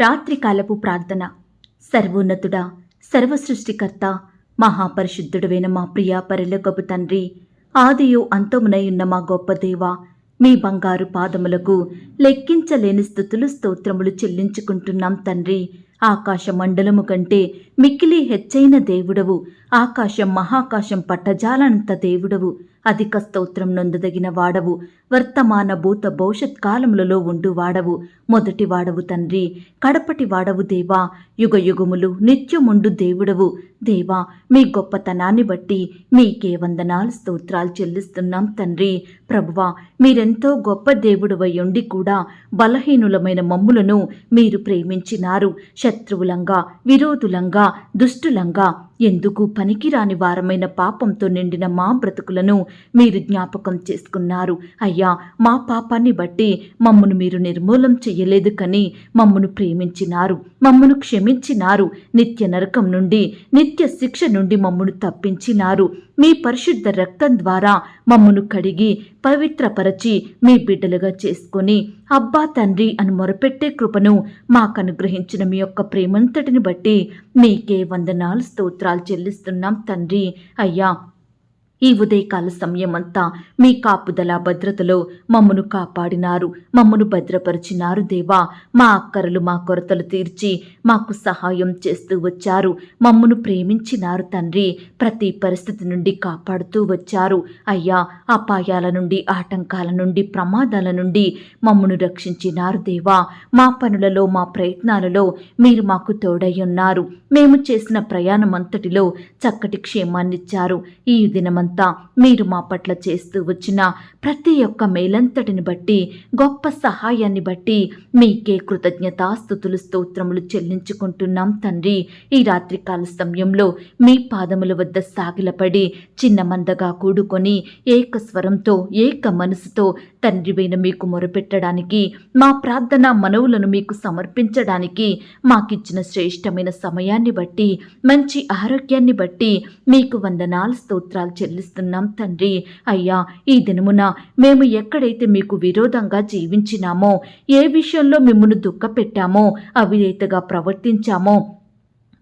రాత్రికాలపు ప్రార్థన. సర్వోన్నతుడా సర్వసృష్టికర్త మహాపరిశుద్ధుడువైన మా ప్రియ పరిలోకపు తండ్రి ఆదియు అంతమునయున్న మా గొప్ప దేవ మీ బంగారు పాదములకు లెక్కించలేని స్థుతులు స్తోత్రములు చెల్లించుకుంటున్నాం తండ్రి. ఆకాశ మండలము కంటే మిక్కిలి హెచ్చైన దేవుడవు. ఆకాశం మహాకాశం పట్టజాలంత దేవుడవు. అధిక స్తోత్రం నొందదగిన వాడవు. వర్తమాన భూత భవిష్యత్ కాలములలో ఉండు వాడవు. మొదటి వాడవు తండ్రి కడపటి వాడవు దేవా. యుగ యుగములు నిత్యముండు దేవుడవు. దేవా మీ గొప్పతనాన్ని బట్టి మీకే వందనాలు స్తోత్రాలు చెల్లిస్తున్నాం తండ్రి. ప్రభువా మీరెంతో గొప్ప దేవుడవై ఉండి కూడా బలహీనులమైన మమ్ములను మీరు ప్రేమించినారు. శత్రువులంగా విరోధులంగా దుష్టులంగా ఎందుకు పనికిరాని వారమైన పాపంతో నిండిన మా బ్రతుకులను మీరు జ్ఞాపకం చేసుకున్నారు. అయ్యా మా పాపాన్ని బట్టి మమ్మను మీరు నిర్మూలం చెయ్యలేదు కానీ మమ్మను ప్రేమించినారు మమ్మను క్షమించినారు. నిత్య నరకం నుండి నిత్య శిక్ష నుండి మమ్మను తప్పించినారు. మీ పరిశుద్ధ రక్తం ద్వారా మమ్మను కడిగి పవిత్రపరచి మీ బిడ్డలుగా చేసుకొని అబ్బా తండ్రి అని మొరపెట్టే కృపను మాకు అనుగ్రహించిన మీ యొక్క ప్రేమంతటిని బట్టి మీకే వందనాలు స్తోత్రాలు చెల్లిస్తున్నాం తండ్రి. అయ్యా ఈ ఉదయకాల సమయమంతా మీ కాపుదల భద్రతలో మమ్మను కాపాడినారు. మమ్మను భద్రపరిచినారు దేవా. మా అక్కరలు మా కొరతలు తీర్చి మాకు సహాయం చేస్తూ వచ్చారు. మమ్మను ప్రేమించినారు తండ్రి. ప్రతి పరిస్థితి నుండి కాపాడుతూ వచ్చారు. అయ్యా అపాయాల నుండి ఆటంకాల నుండి ప్రమాదాల నుండి మమ్మను రక్షించినారు దేవా. మా పనులలో మా ప్రయత్నాలలో మీరు మాకు తోడయ్యున్నారు మేము చేసిన ప్రయాణం అంతటిలో చక్కటి క్షేమాన్నిచ్చారు. ఈ దినమంతా మీరు మా పట్ల చేస్తూ వచ్చిన ప్రతి ఒక్క మేలంతటిని బట్టి గొప్ప సహాయాన్ని బట్టి మీకే కృతజ్ఞతాస్థుతులు స్తోత్రములు చెల్లించుకుంటున్నాం తండ్రి. ఈ రాత్రికాల సమయంలో మీ పాదముల వద్ద సాగిలపడి చిన్న మందగా కూడుకొని ఏక స్వరంతో ఏక మనసుతో తండ్రివైన మీకు మొరపెట్టడానికి మా ప్రార్థన మనవులను మీకు సమర్పించడానికి మాకిచ్చిన శ్రేష్టమైన సమయాన్ని బట్టి మంచి ఆరోగ్యాన్ని బట్టి మీకు వందనాలు స్తోత్రాలు చెల్లిస్తున్నాం తండ్రి. అయ్యా ఈ దినమున మేము ఎక్కడైతే మీకు విరోధంగా జీవించినామో ఏ విషయంలో మిమ్మల్ని దుఃఖపెట్టామో అవినేతగా ప్రవర్తించామో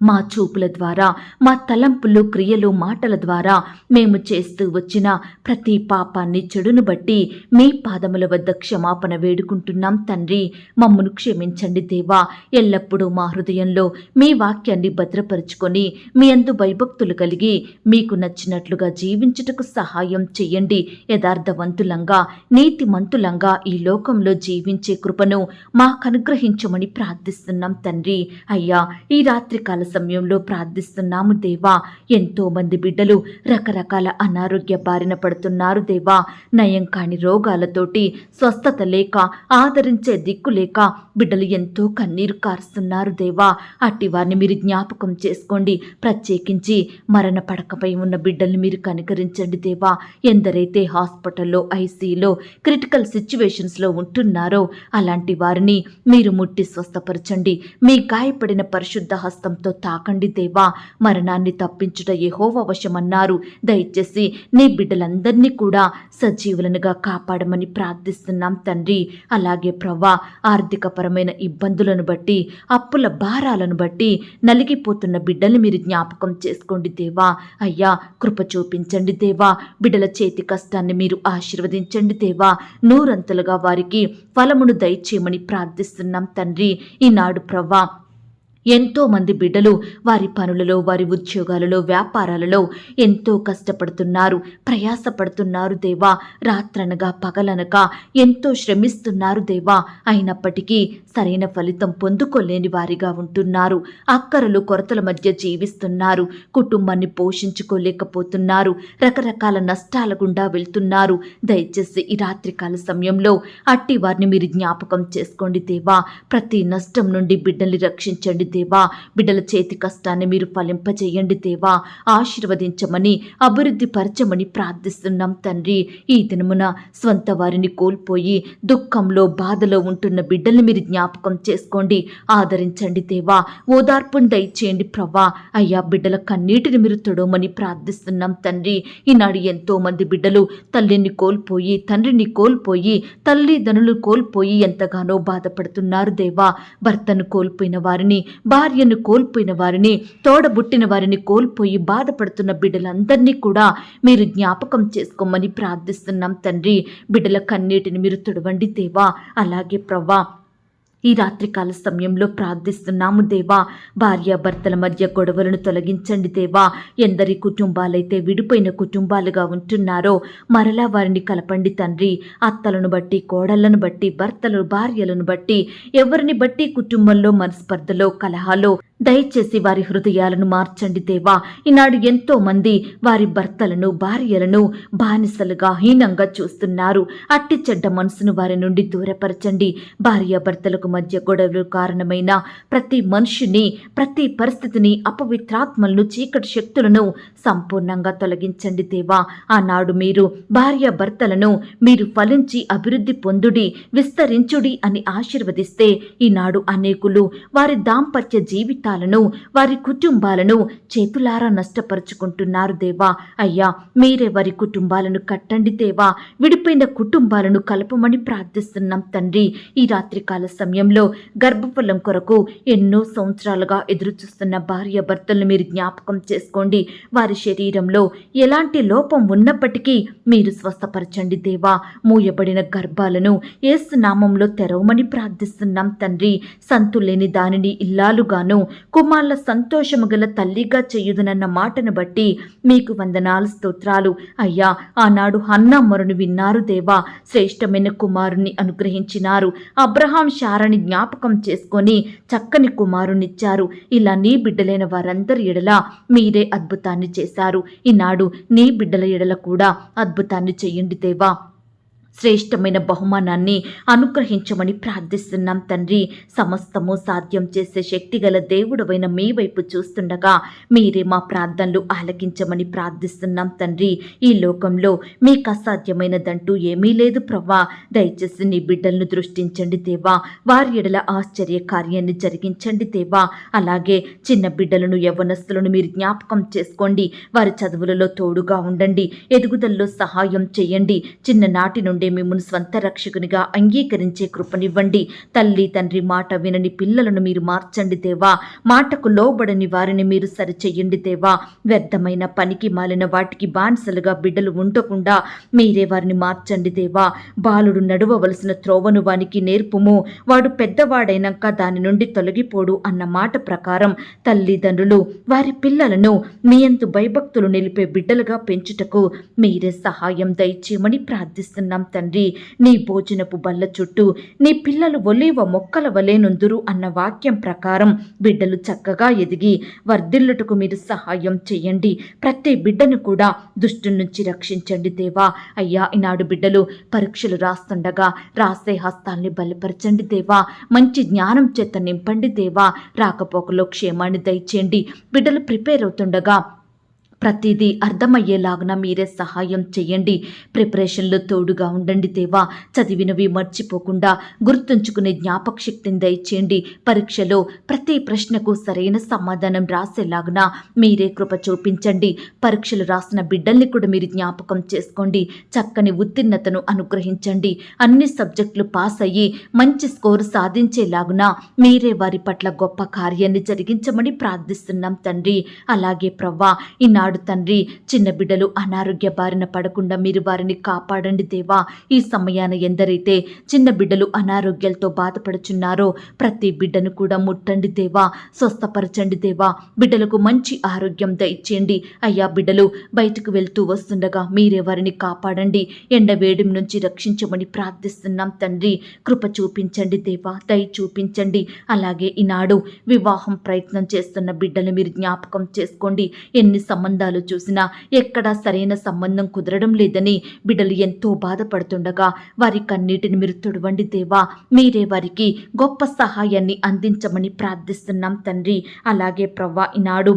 మా చూపుల ద్వారా మా తలంపులు క్రియలు మాటల ద్వారా మేము చేస్తూ వచ్చిన ప్రతి పాపాన్ని చెడును బట్టి మీ పాదముల వద్ద క్షమాపణ వేడుకుంటున్నాం తండ్రి. మమ్మను క్షమించండి దేవా. ఎల్లప్పుడూ మా హృదయంలో మీ వాక్యాన్ని భద్రపరుచుకొని మీ అందు భయభక్తులు కలిగి మీకు నచ్చినట్లుగా జీవించుటకు సహాయం చెయ్యండి యథార్థవంతులంగా నీతిమంతులంగా ఈ లోకంలో జీవించే కృపను మాకు అనుగ్రహించమని ప్రార్థిస్తున్నాం తండ్రి. అయ్యా ఈ రాత్రికాల సమయంలో ప్రార్థిస్తున్నాము దేవా. ఎంతో మంది బిడ్డలు రకరకాల అనారోగ్య బారిన పడుతున్నారు దేవా. నయం కాని రోగాలతోటి స్వస్థత లేక ఆదరించే దిక్కు లేక బిడ్డలు ఎంతో కన్నీరు కారుస్తున్నారు దేవా. అట్టి వారిని మీరు జ్ఞాపకం చేసుకోండి. ప్రత్యేకించి మరణ పడకపై ఉన్న బిడ్డల్ని మీరు కనికరించండి దేవా. ఎందరైతే హాస్పిటల్లో ఐసీలో క్రిటికల్ సిచ్యువేషన్స్లో ఉంటున్నారో అలాంటి వారిని మీరు ముట్టి స్వస్థపరచండి. మీ గాయపడిన పరిశుద్ధ హస్తంతో తాకండి దేవా మరణాన్ని తప్పించుట యెహోవా వశమన్నారు. దయచేసి నీ బిడ్డలందరినీ కూడా సజీవులనుగా కాపాడమని ప్రార్థిస్తున్నాం తండ్రి. అలాగే ప్రవ్వా ఆర్థికపరమైన ఇబ్బందులను బట్టి అప్పుల భారాలను బట్టి నలిగిపోతున్న బిడ్డల్ని మీరు జ్ఞాపకం చేసుకోండి దేవా. అయ్యా కృప చూపించండి దేవా. బిడ్డల చేతి కష్టాన్ని మీరు ఆశీర్వదించండి దేవా. నూరంతలుగా వారికి ఫలమును దయచేయమని ప్రార్థిస్తున్నాం తండ్రి. ఈనాడు ప్రవ్వా ఎంతో మంది బిడ్డలు వారి పనులలో వారి ఉద్యోగాలలో వ్యాపారాలలో ఎంతో కష్టపడుతున్నారు ప్రయాసపడుతున్నారు దేవా. రాత్రనగా పగలనక ఎంతో శ్రమిస్తున్నారు దేవా. అయినప్పటికీ సరైన ఫలితం పొందుకోలేని వారిగా ఉంటున్నారు. అక్కరలు కొరతల మధ్య జీవిస్తున్నారు. కుటుంబాన్ని పోషించుకోలేకపోతున్నారు. రకరకాల నష్టాల గుండా వెళ్తున్నారు. దయచేసి ఈ రాత్రికాల సమయంలో అట్టి వారిని మీరు జ్ఞాపకం చేసుకోండి దేవా. ప్రతి నష్టం నుండి బిడ్డల్ని రక్షించండి దేవా. బిడ్డల చేతి కష్టాన్ని మీరు ఫలింపజేయండి దేవా. ఆశీర్వదించమని అభివృద్ధి పరచమని ప్రార్థిస్తున్నాం తండ్రి. ఈ దినమున స్వంత వారిని కోల్పోయి దుఃఖంలో బాధలో ఉంటున్న బిడ్డల్ని మీరు జ్ఞాపకం జ్ఞాపకం చేసుకోండి. ఆదరించండి దేవా. ఓదార్పును దయచేయండి ప్రభా అయ్యా బిడ్డల కన్నీటిని మీరు తొడవమని ప్రార్థిస్తున్నాం తండ్రి. ఈనాడు ఎంతో మంది బిడ్డలు తల్లిని కోల్పోయి తండ్రిని కోల్పోయి తల్లిదండ్రులు కోల్పోయి ఎంతగానో బాధపడుతున్నారు దేవా. భర్తను కోల్పోయిన వారిని భార్యను కోల్పోయిన వారిని తోడబుట్టిన వారిని కోల్పోయి బాధపడుతున్న బిడ్డలందరినీ కూడా మీరు జ్ఞాపకం చేసుకోమని ప్రార్థిస్తున్నాం తండ్రి. బిడ్డల కన్నీటిని మీరు తుడవండి దేవా. అలాగే ప్రవ్వా ఈ రాత్రికాల సమయంలో ప్రార్థిస్తున్నాము దేవా. భార్యాభర్తల మధ్య గొడవలను తొలగించండి దేవా. ఎందరి కుటుంబాలైతే విడిపోయిన కుటుంబాలుగా ఉంటున్నారో మరలా వారిని కలపండి తండ్రి. అత్తలను బట్టి కోడళ్ళను బట్టి భర్తలు భార్యలను బట్టి ఎవరిని బట్టి కుటుంబంలో మనస్పర్ధలో కలహాలో దయచేసి వారి హృదయాలను మార్చండి దేవా. ఈనాడు ఎంతో మంది వారి భర్తలను భార్యలను బానిసలుగా హీనంగా చూస్తున్నారు. అట్టి చెడ్డ మనసును వారి నుండి దూరపరచండి. భార్యాభర్తలకు మధ్య గొడవలు కారణమైన ప్రతి మనిషిని ప్రతి పరిస్థితిని అపవిత్రాత్మలను చీకటి శక్తులను సంపూర్ణంగా తొలగించండి దేవా. ఆనాడు మీరు భార్యాభర్తలను మీరు ఫలించి అభివృద్ధి పొందుడి విస్తరించుడి అని ఆశీర్వదిస్తే ఈనాడు అనేకులు వారి దాంపత్య జీవితాలను వారి కుటుంబాలను చేతులారా నష్టపరుచుకుంటున్నారు దేవా. అయ్యా మీరే వారి కుటుంబాలను కట్టండి దేవా. విడిపోయిన కుటుంబాలను కలపమని ప్రార్థిస్తున్నాం తండ్రి. ఈ రాత్రికాల సమయంలో గర్భఫలం కొరకు ఎన్నో సంవత్సరాలుగా ఎదురుచూస్తున్న భార్య భర్తలను మీరు జ్ఞాపకం చేసుకోండి. వారి శరీరంలో ఎలాంటి లోపం ఉన్నప్పటికీ మీరు స్వస్థపరచండి దేవా. మూయబడిన గర్భాలను ఏసునామంలో తెరవమని ప్రార్థిస్తున్నాం తండ్రి. సంతులేని దానిని ఇల్లాలుగాను కుమార్ల సంతోషము గల తల్లిగా చేయుదునన్న మాటను బట్టి మీకు వందనాలు స్తోత్రాలు. అయ్యా ఆనాడు హన్నమ్మరును విన్నారు దేవా. శ్రేష్టమైన కుమారుని అనుగ్రహించినారు. అబ్రహాం శారని జ్ఞాపకం చేసుకొని చక్కని కుమారునిచ్చారు. ఇలా నీ బిడ్డలైన వారందరి ఎడల మీరే అద్భుతాన్ని చేశారు. ఈనాడు నీ బిడ్డల ఎడల కూడా అద్భుతాన్ని చెయ్యండి దేవా. శ్రేష్టమైన బహుమానాన్ని అనుగ్రహించమని ప్రార్థిస్తున్నాం తండ్రి. సమస్తము సాధ్యం చేసే శక్తిగల దేవుడవైన మీ వైపు చూస్తుండగా మీరే మా ప్రార్థనలు ఆలకించమని ప్రార్థిస్తున్నాం తండ్రి. ఈ లోకంలో మీకు అసాధ్యమైనదంటూ ఏమీ లేదు ప్రవ్వా. దయచేసి నీ బిడ్డలను దృష్టించండి దేవా. వారి ఎడల ఆశ్చర్య కార్యాన్ని జరిగించండి దేవా. అలాగే చిన్న బిడ్డలను యవనస్తులను మీరు జ్ఞాపకం చేసుకోండి. వారి చదువులలో తోడుగా ఉండండి. ఎదుగుదలలో సహాయం చేయండి. చిన్ననాటి నుండి మిమ్మల్ని స్వంత రక్షకునిగా అంగీకరించే కృపనివ్వండి. తల్లి తండ్రి మాట వినని పిల్లలను మీరు మార్చండి దేవా. మాటకు లోబడని వారిని మీరు సరిచేయండి దేవా. వ్యర్థమైన పనికి మాలిన వాటికి బానిసలుగా బిడ్డలు ఉండకుండా మీరే వారిని మార్చండి దేవా. బాలుడు నడువవలసిన త్రోవను వానికి నేర్పుము. వాడు పెద్దవాడైనాక దాని నుండి తొలగిపోడు అన్న మాట ప్రకారం తల్లిదండ్రులు వారి పిల్లలను మీయంతు భయభక్తులు నిలిపే బిడ్డలుగా పెంచుటకు మీరే సహాయం దయచేయమని ప్రార్థిస్తున్నాం తండ్రి నీ భోజనపు బల్ల చుట్టూ నీ పిల్లలు ఒలీవ మొక్కల వలే నుందురు అన్న వాక్యం ప్రకారం బిడ్డలు చక్కగా ఎదిగి వర్ధిల్లుటకు మీరు సహాయం చేయండి ప్రతి బిడ్డను కూడా దుష్టు నుంచి రక్షించండి దేవా. అయ్యా ఈనాడు బిడ్డలు పరీక్షలు రాస్తుండగా రాసే హస్తాల్ని బలపరచండి దేవా. మంచి జ్ఞానం చేత నింపండి దేవా. రాకపోకలో క్షేమాన్ని దయచేయండి. బిడ్డలు ప్రిపేర్ అవుతుండగా ప్రతిదీ అర్థమయ్యేలాగున మీరే సహాయం చేయండి. ప్రిపరేషన్లో తోడుగా ఉండండి దేవా. చదివినవి మర్చిపోకుండా గుర్తుంచుకునే జ్ఞాపక శక్తిని దయచేయండి. పరీక్షలో ప్రతి ప్రశ్నకు సరైన సమాధానం రాసేలాగున మీరే కృప చూపించండి. పరీక్షలు రాసిన బిడ్డల్ని కూడా మీరు జ్ఞాపకం చేసుకోండి. చక్కని ఉత్తీర్ణతను అనుగ్రహించండి. అన్ని సబ్జెక్టులు పాస్ అయ్యి మంచి స్కోరు సాధించేలాగున మీరే వారి పట్ల గొప్ప కార్యాన్ని జరిగించమని ప్రార్థిస్తున్నాం తండ్రి. అలాగే ప్రవ్వా ఈనాడు తండ్రి. చిన్న బిడ్డలు అనారోగ్య బారిన పడకుండా మీరు వారిని కాపాడండి దేవా. ఈ సమయాన ఎందరైతే చిన్న బిడ్డలు అనారోగ్యాలతో బాధపడుచున్నారో ప్రతి బిడ్డను కూడా ముట్టండి దేవా. స్వస్థపరచండి దేవా. బిడ్డలకు మంచి ఆరోగ్యం దయచేయండి. అయ్యా బిడ్డలు బయటకు వెళ్తూ వస్తుండగా మీరే వారిని కాపాడండి. ఎండ వేడిం నుంచి రక్షించమని ప్రార్థిస్తున్నాం తండ్రి. కృప చూపించండి దేవా. దయ చూపించండి. అలాగే ఈనాడు వివాహం ప్రయత్నం చేస్తున్న బిడ్డలు మీరు జ్ఞాపకం చేసుకోండి. ఎన్ని సంబంధాలు చూసినా ఎక్కడా సరైన సంబంధం కుదరడం లేదని బిడ్డలు ఎంతో బాధపడుతుండగా వారి కన్నీటిని మీరు తుడవండి దేవా. మీరే వారికి గొప్ప సహాయాన్ని అందించమని ప్రార్థిస్తున్నాం తండ్రి. అలాగే ప్రవ్వా ఈనాడు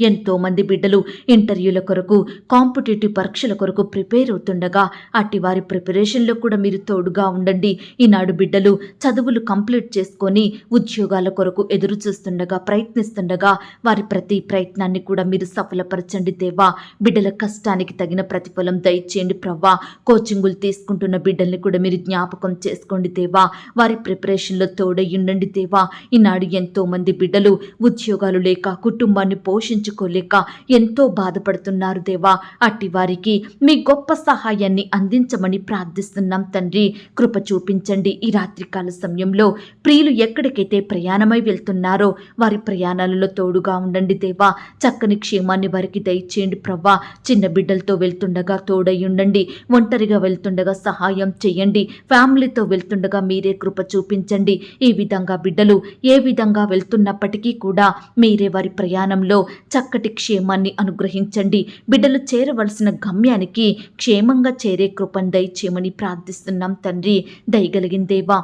ఎంతో మంది బిడ్డలు ఇంటర్వ్యూల కొరకు కాంపిటేటివ్ పరీక్షల కొరకు ప్రిపేర్ అవుతుండగా అట్టి వారి ప్రిపరేషన్లో కూడా మీరు తోడుగా ఉండండి. ఈనాడు బిడ్డలు చదువులు కంప్లీట్ చేసుకొని ఉద్యోగాల కొరకు ఎదురు చూస్తుండగా ప్రయత్నిస్తుండగా వారి ప్రతి ప్రయత్నాన్ని కూడా మీరు సఫలపరచండి దేవా. బిడ్డల కష్టానికి తగిన ప్రతిఫలం దయచేయండి ప్రవ్వా. కోచింగులు తీసుకుంటున్న బిడ్డల్ని కూడా మీరు జ్ఞాపకం చేసుకోండి దేవా. వారి ప్రిపరేషన్లో తోడై ఉండండి దేవా. ఈనాడు ఎంతో మంది బిడ్డలు ఉద్యోగాలు లేక కుటుంబాన్ని పోషించుకోలేక ఎంతో బాధపడుతున్నారు దేవా. అట్టి వారికి మీ గొప్ప సహాయాన్ని అందించమని ప్రార్థిస్తున్నాం తండ్రి. కృప చూపించండి. ఈ రాత్రికాల సమయంలో ప్రియులు ఎక్కడికైతే ప్రయాణమై వెళ్తున్నారో వారి ప్రయాణాలలో తోడుగా ఉండండి దేవా. చక్కని క్షేమాన్ని వారికి దయచేయండి ప్రవ్వా. చిన్న బిడ్డలతో వెళ్తుండగా తోడై ఉండండి. ఒంటరిగా వెళ్తుండగా సహాయం చేయండి. ఫ్యామిలీతో వెళ్తుండగా మీరే కృప చూపించండి. ఈ విధంగా బిడ్డలు ఏ విధంగా వెళ్తున్నప్పటికీ కూడా మీరే వారి ప్రయాణంలో చక్కటి క్షేమాన్ని అనుగ్రహించండి. బిడ్డలు చేరవలసిన గమ్యానికి క్షేమంగా చేరే కృపను దయచేయమని ప్రార్థిస్తున్నాం తండ్రి. దయగలిగిన దేవా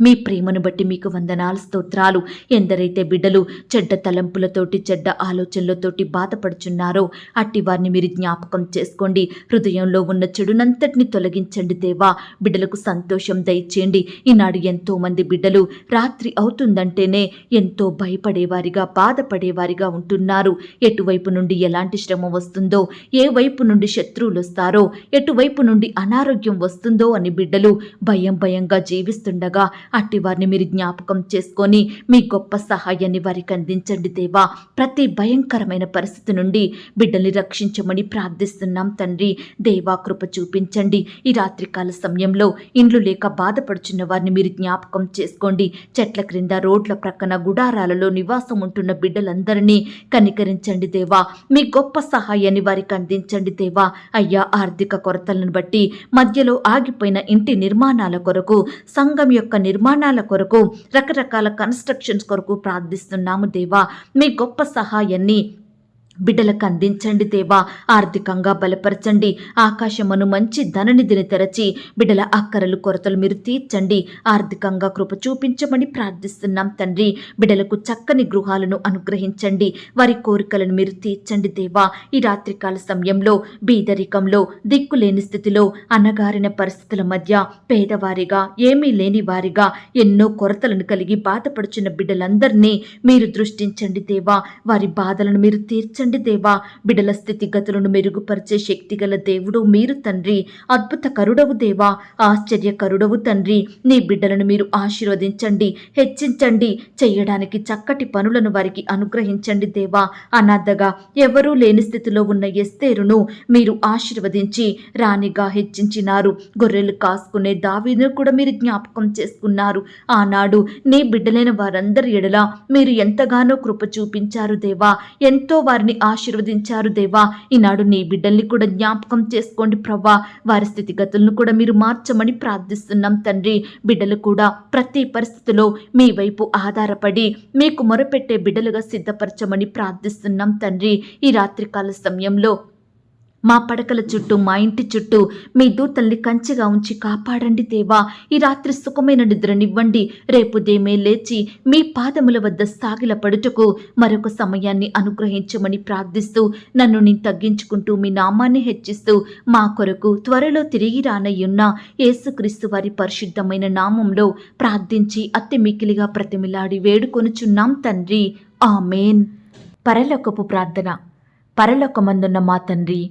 మీ ప్రేమను బట్టి మీకు వందనాలు స్తోత్రాలు. ఎందరైతే బిడ్డలు చెడ్డ తలంపులతోటి చెడ్డ ఆలోచనలతోటి బాధపడుచున్నారో అట్టి వారిని మీరు జ్ఞాపకం చేసుకోండి. హృదయంలో ఉన్న చెడునంతటిని తొలగించండి దేవా. బిడ్డలకు సంతోషం దయచేయండి. ఈనాడు ఎంతో మంది బిడ్డలు రాత్రి అవుతుందంటేనే ఎంతో భయపడేవారిగా బాధపడేవారిగా ఉంటున్నారు. ఎటువైపు నుండి ఎలాంటి శ్రమ వస్తుందో ఏ వైపు నుండి శత్రువులు వస్తారో ఎటువైపు నుండి అనారోగ్యం వస్తుందో అని బిడ్డలు భయం భయంగా జీవిస్తుండగా అట్టి వారిని మీరు జ్ఞాపకం చేసుకొని మీ గొప్ప సహాయాన్ని వారికి అందించండి దేవా. ప్రతి భయంకరమైన పరిస్థితి నుండి బిడ్డల్ని రక్షించమని ప్రార్థిస్తున్నాం తండ్రి. దేవా కృప చూపించండి. ఈ రాత్రికాల సమయంలో ఇండ్లు లేక బాధపడుచున్న వారిని మీరు జ్ఞాపకం చేసుకోండి. చెట్ల క్రింద రోడ్ల ప్రక్కన గుడారాలలో నివాసం ఉంటున్న బిడ్డలందరినీ కనికరించండి దేవా. మీ గొప్ప సహాయాన్ని వారికి అందించండి దేవా. అయ్యా ఆర్థిక కొరతలను బట్టి మధ్యలో ఆగిపోయిన ఇంటి నిర్మాణాల కొరకు సంఘం యొక్క నిర్మాణాల కొరకు రకరకాల కన్స్ట్రక్షన్స్ కొరకు ప్రార్థిస్తున్నాము దేవా. మీ గొప్ప సహాయాన్ని బిడ్డలకు అందించండి దేవా. ఆర్థికంగా బలపరచండి. ఆకాశమును మంచి ధననిధిని తెరచి బిడ్డల అక్కరలు కొరతలు మీరు తీర్చండి. ఆర్థికంగా కృప చూపించమని ప్రార్థిస్తున్నాం తండ్రి. బిడ్డలకు చక్కని గృహాలను అనుగ్రహించండి. వారి కోరికలను మీరు తీర్చండి దేవా. ఈ రాత్రికాల సమయంలో బీదరికంలో దిక్కులేని స్థితిలో అనగారిన పరిస్థితుల మధ్య పేదవారిగా ఏమీ లేని వారిగా ఎన్నో కొరతలను కలిగి బాధపడుచున్న బిడ్డలందరినీ మీరు దృష్టించండి దేవా. వారి బాధలను మీరు తీర్చండి. దేవా. బిడ్డల స్థితిగతులను మెరుగుపరిచే శక్తిగల దేవుడు మీరు తండ్రి. అద్భుత కరుడవు దేవా. ఆశ్చర్య కరుడవు తండ్రి. నీ బిడ్డలను మీరు ఆశీర్వదించండి హెచ్చించండి చేయడానికి చక్కటి పనులను వారికి అనుగ్రహించండి దేవా. అనాథగా ఎవరూ లేని స్థితిలో ఉన్న ఎస్తేరును మీరు ఆశీర్వదించి రాణిగా హెచ్చించినారు. గొర్రెలు కాసుకునే దావీను కూడా మీరు జ్ఞాపకం చేసుకున్నారు. ఆనాడు నీ బిడ్డలైన వారందరి ఎడల మీరు ఎంతగానో కృప చూపించారు దేవా. ఎంతో వారిని ఆశీర్వదించారు దేవా. ఈనాడు నీ బిడ్డల్ని కూడా జ్ఞాపకం చేసుకోండి ప్రవ్వా. వారి స్థితిగతులను కూడా మీరు మార్చమని ప్రార్థిస్తున్నాం తండ్రి. బిడ్డలు కూడా ప్రతి పరిస్థితిలో మీ వైపు ఆధారపడి మీకు మొరపెట్టే బిడ్డలుగా సిద్ధపరచమని ప్రార్థిస్తున్నాం తండ్రి. ఈ రాత్రికాల సమయంలో మా పడకల చుట్టూ మా ఇంటి చుట్టూ మీ దూతల్ని కంచిగా ఉంచి కాపాడండి దేవా. ఈ రాత్రి సుఖమైన నిద్రనివ్వండి. రేపు దేమే లేచి మీ పాదముల వద్ద సాగిల పడుటకు మరొక సమయాన్ని అనుగ్రహించమని ప్రార్థిస్తూ నన్ను నేను తగ్గించుకుంటూ మీ నామాన్ని హెచ్చిస్తూ మా కొరకు త్వరలో తిరిగి రానయ్యున్న యేసుక్రీస్తు వారి పరిశుద్ధమైన నామంలో ప్రార్థించి అతి మిక్కిలిగా ప్రతిమిలాడి వేడుకొనుచున్నాం తండ్రి. ఆమెన్. పరలోకపు ప్రార్థన. పరలోకమందున్న మా తండ్రి